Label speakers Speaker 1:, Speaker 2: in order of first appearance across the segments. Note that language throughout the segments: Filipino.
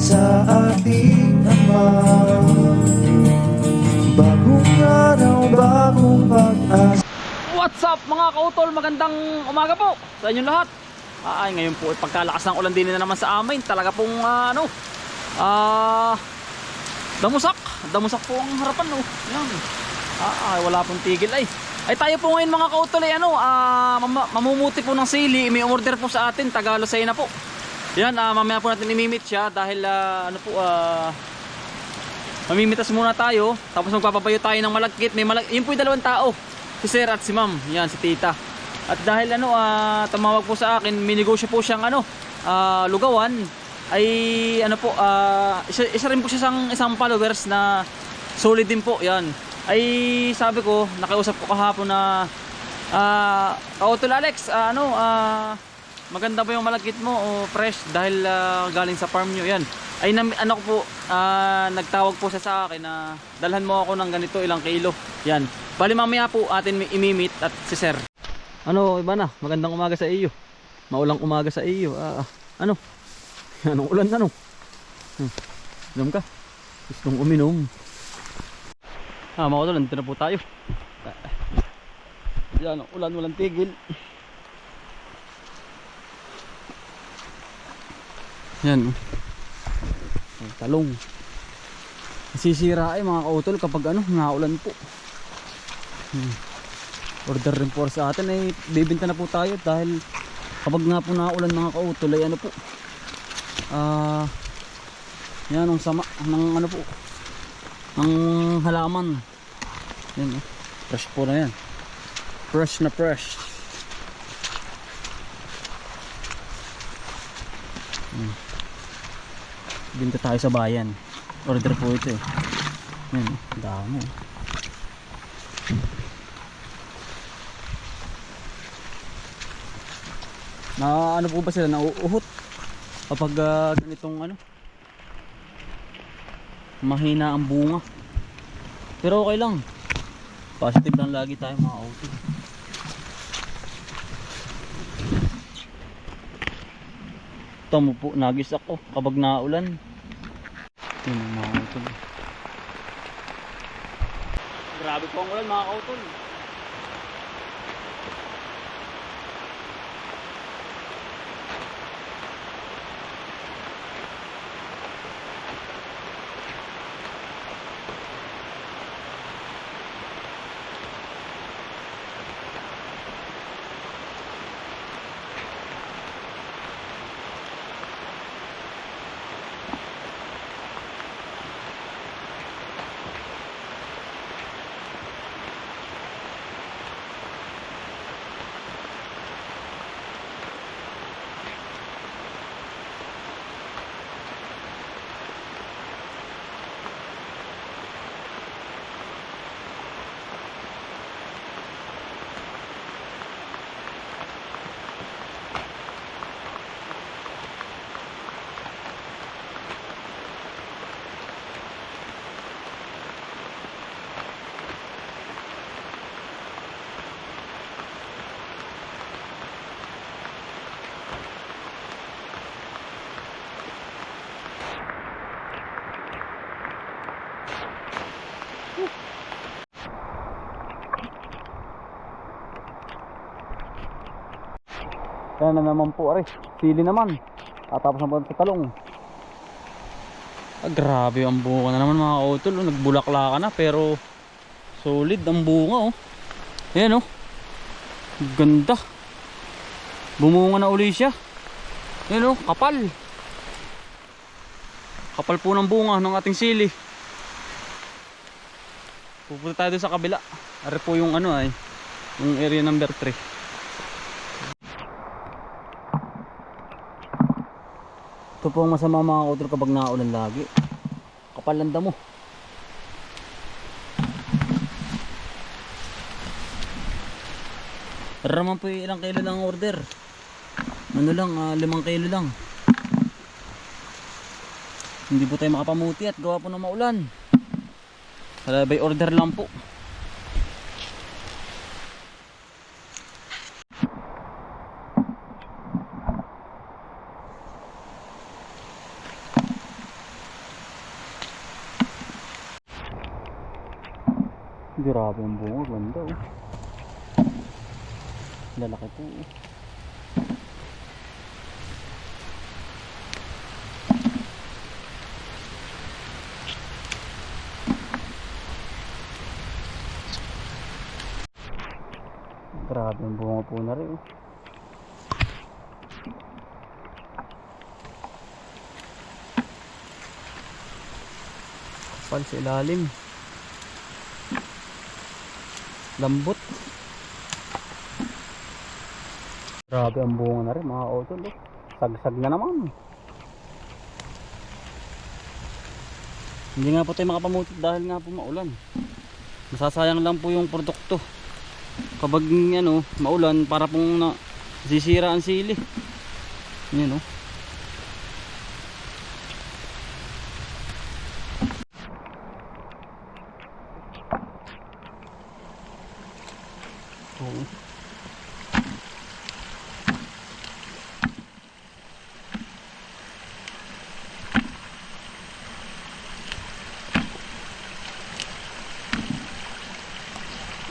Speaker 1: sa ating Ama Bagong araw, bagong pag-asa
Speaker 2: What's up mga kautol? Magandang umaga po sa inyong lahat. Ay, ngayon po, pagkalakas ng ulan din na naman sa amin. Talaga pong ah, ano, ah, damusak. Damusak po ang harapan, oh. Yan. Ah, ay, wala pong tigil ay. Ay tayo po ngayon mga kautol ay ano, ah, mam- mamumuti po ng sili. May order po sa atin, Tagalog na po. Yan, ah, mamaya po natin imimit siya dahil ah, ano po, ah, Mamimitas muna tayo, tapos magpapabayo tayo ng malagkit. May malag yun po yung dalawang tao. Si Sir at si Ma'am. Yan, si Tita. At dahil ano, ah, tumawag po sa akin, minegosyo po siyang ano, ah, lugawan. Ay ano po, ah, isa, isa rin po siya isang, isang followers na solid din po. Yan. Ay sabi ko, nakiusap ko kahapon na ah, Kautol Alex, ah, ano, ah, maganda ba yung malagkit mo o fresh dahil ah, galing sa farm nyo? Yan. Ay nam, ano ko po ah, nagtawag po siya sa akin na dalhan mo ako ng ganito ilang kilo. Yan. Bali mamaya po atin imimit at si sir. Ano iba na. Magandang umaga sa iyo. Maulang umaga sa iyo. Ah, ano? Anong ulan ano? Hmm. inom ka. Gustong uminom. Ah mga nandito na po tayo. Yan ulan walang tigil Yan. oh. Talong. Nasisira ay mga kautol kapag ano, naulan po. Hmm. Order rin po sa atin ay bibinta na po tayo dahil kapag nga po naulan mga kautol ay ano po. Ah yan ang sama ng ano po. Ang halaman. Yan oh. Fresh po na yan. Fresh na fresh. Binta tayo sa bayan. Order po ito eh. Yan, dami. Na ano po ba sila nauuhot kapag ah, ganitong ano mahina ang bunga pero okay lang positive lang lagi tayo mga auto Tamo po, nagis ako kapag naulan. Mga kautol. Grabe po ang ulan mga kautol. Kaya na naman po, aray. Sili naman. Tatapos na po sa talong. Ah, grabe ang bunga na naman mga kautol. Oh. Nagbulakla ka na pero solid ang bunga oh. Ayan oh. Ganda. Bumunga na uli siya. Ayan oh, kapal. Kapal po ng bunga ng ating sili. Pupunta tayo sa kabila. Ari po yung ano ay, yung area number 3. Ito po ang masama mga kautol kapag naulan lagi. Kapal ang damo. Pero naman po yung ilang kilo lang ang order. Ano lang, ah, limang kilo lang. Hindi po tayo makapamuti at gawa po ng maulan. Kaya by order lang po. Grabe ang bunga, ganda oh. Lalaki po oh. Grabe ang bunga po na rin oh. Kapal sa ilalim. Lambot. Grabe ang bunga na rin mga utol. Eh. Sagsag na naman. Hindi nga po tayo makapamutot dahil nga po maulan. Masasayang lang po yung produkto. Kapag ano, maulan para pong na, sisira ang sili. Yan oh. Oo.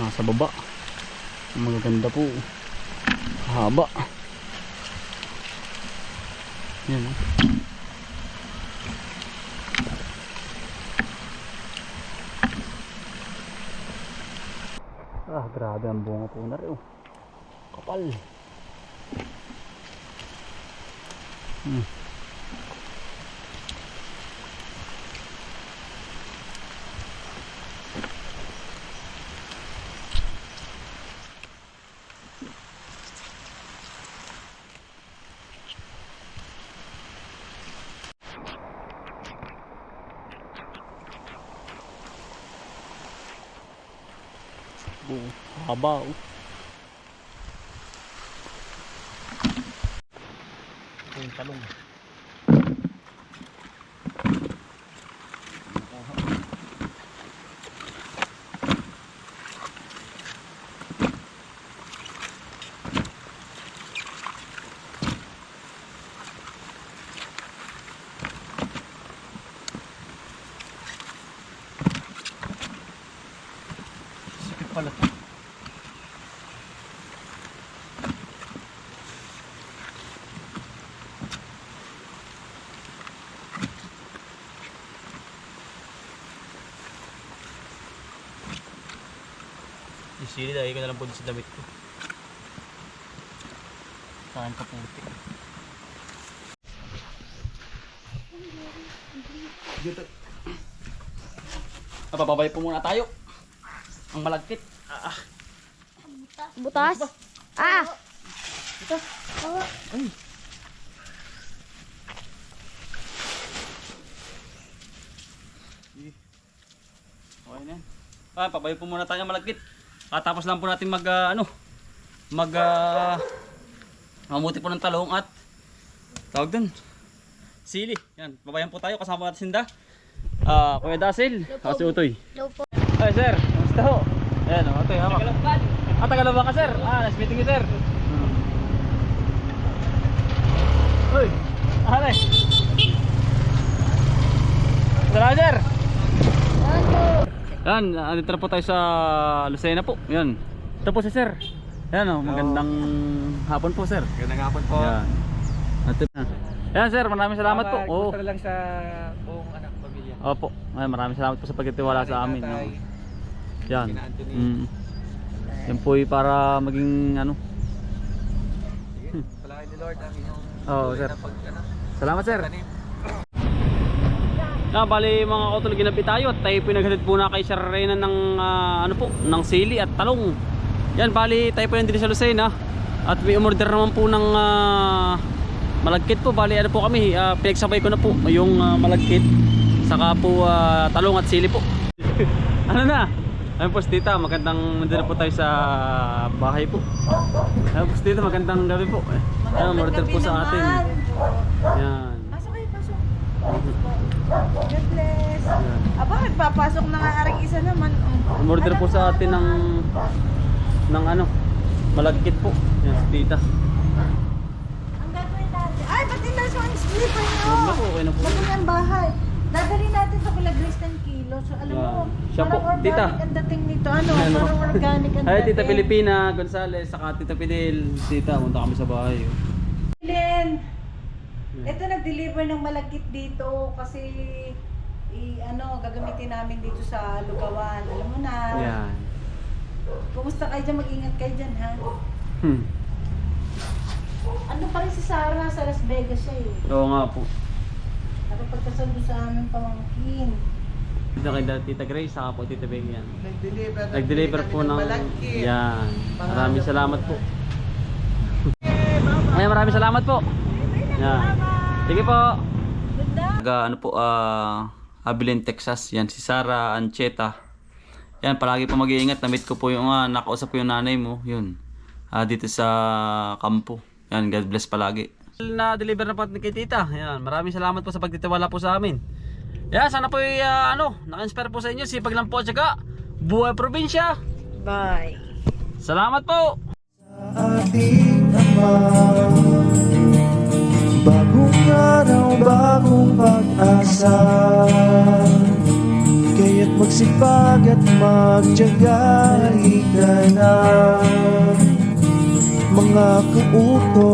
Speaker 2: Nasa baba. Magaganda po. Haba. Yan oh. Ah, grabe ang bunga po na rin. oh. Kapal. Hmm. Oh, haba oh. Yung talong. Isili dahil ko na lang po sa damit ko. Saan ka puti? Dito. Ah, bababay po muna tayo. Ang malagkit. Ah, ah.
Speaker 3: Butas? Ah!
Speaker 2: Ay. Sige. Okay na yan. Ah, pabayo po muna tayo malagkit. At tapos lang po natin mag, ah, ano, mag, ah, mamuti po ng talong at tawag dun, sili. Yan, babayan po tayo kasama natin sinda. Ah, Kuya Dasil,
Speaker 3: po.
Speaker 2: si Utoy. Ay, sir. Kamusta ho? Ayan, o. Ito, hawak. Ah, Tagalog ka, sir? Ah, nice meeting you, sir. Uy, ano Salamat, sir. Yan, andito na po tayo sa Lucena po. Yan. Ito po si sir. Yan, o. Magandang hapon po, sir.
Speaker 1: Gandang hapon po.
Speaker 2: Yan. Ito na. Yan, sir. Maraming salamat po. Oo.
Speaker 1: Kumusta lang sa buong anak pamilya.
Speaker 2: Opo. Ay, maraming salamat po sa pagtitiwala sa amin. no. Yan.
Speaker 1: Kina Anthony.
Speaker 2: Mm. Yan po ay para maging ano.
Speaker 1: Sige, palaki ni Lord ang inyong tuloy
Speaker 2: sir.
Speaker 1: ano,
Speaker 2: Salamat, sir. Na, bali mga kautol ginabi tayo at tayo pinaghatid po na kay Sir Reyna ng ah, ano po, ng sili at talong. Yan, bali tayo po yan din sa Lucena at may umorder naman po ng ah, malagkit po. Bali ano po kami, ah, pinagsabay ko na po yung ah, malagkit saka po ah, talong at sili po. ano na? Ayun po, tita, magandang nandito na po tayo sa bahay po. Ayun po, tita, magandang gabi po. Ayun, umorder po sa atin. Yan.
Speaker 4: God bless. Aba, nagpapasok na nga aring isa naman. Oh.
Speaker 2: Umorder po sa atin ng ng ano, malagkit po. Yan, si tita.
Speaker 4: Ang gagawin natin. Ay, ba't yung nasa ang slipper nyo?
Speaker 2: Huwag na po, okay na po.
Speaker 4: Ba't yung bahay? Dadali natin sa Kulagris 10 kilo. So, alam mo,
Speaker 2: Siya po,
Speaker 4: parang
Speaker 2: tita.
Speaker 4: organic ang dating nito. Ano,
Speaker 2: Ano?
Speaker 4: parang organic ang dating.
Speaker 2: Tita Pilipina Gonzales, saka Tita Pidel. Tita, punta kami sa bahay. oh.
Speaker 4: Len, ito nag-deliver ng malagkit dito kasi i, ano, gagamitin namin dito sa Lugawan. Alam mo na.
Speaker 2: Yan.
Speaker 4: Kumusta kayo dyan? Mag-ingat kayo dyan, ha?
Speaker 2: Hmm.
Speaker 4: Ano pa rin si Sarah sa Las Vegas siya eh.
Speaker 2: Oo nga po.
Speaker 4: Nakapagkasundo sa aming pamangkin.
Speaker 2: Dito kay Tita Grace, saka po Tita Beng yan.
Speaker 1: Nag-deliver.
Speaker 2: Nag-deliver po ng... Yan. Maraming salamat po. Ay, maraming salamat po. Yan. Sige po. Taga ano po, ah, Abilene, Texas. Yan, si Sara Ancheta. Yan, palagi po mag-iingat. Namit ko po yung, ah, nakausap ko yung nanay mo. Yun. Ah, dito sa kampo. Yan, God bless palagi. Na-deliver na po ni kay tita. Yan, maraming salamat po sa pagtitiwala po sa amin. Yan, sana po yung, ah, ano, naka-inspire po sa inyo. Sipag lang po at saka, buhay probinsya.
Speaker 4: Bye.
Speaker 2: Salamat po!
Speaker 5: ating Ama Bagong araw, bagong pag-asa. Kaya't magsipag at magtyaga Halika na. Mga kauto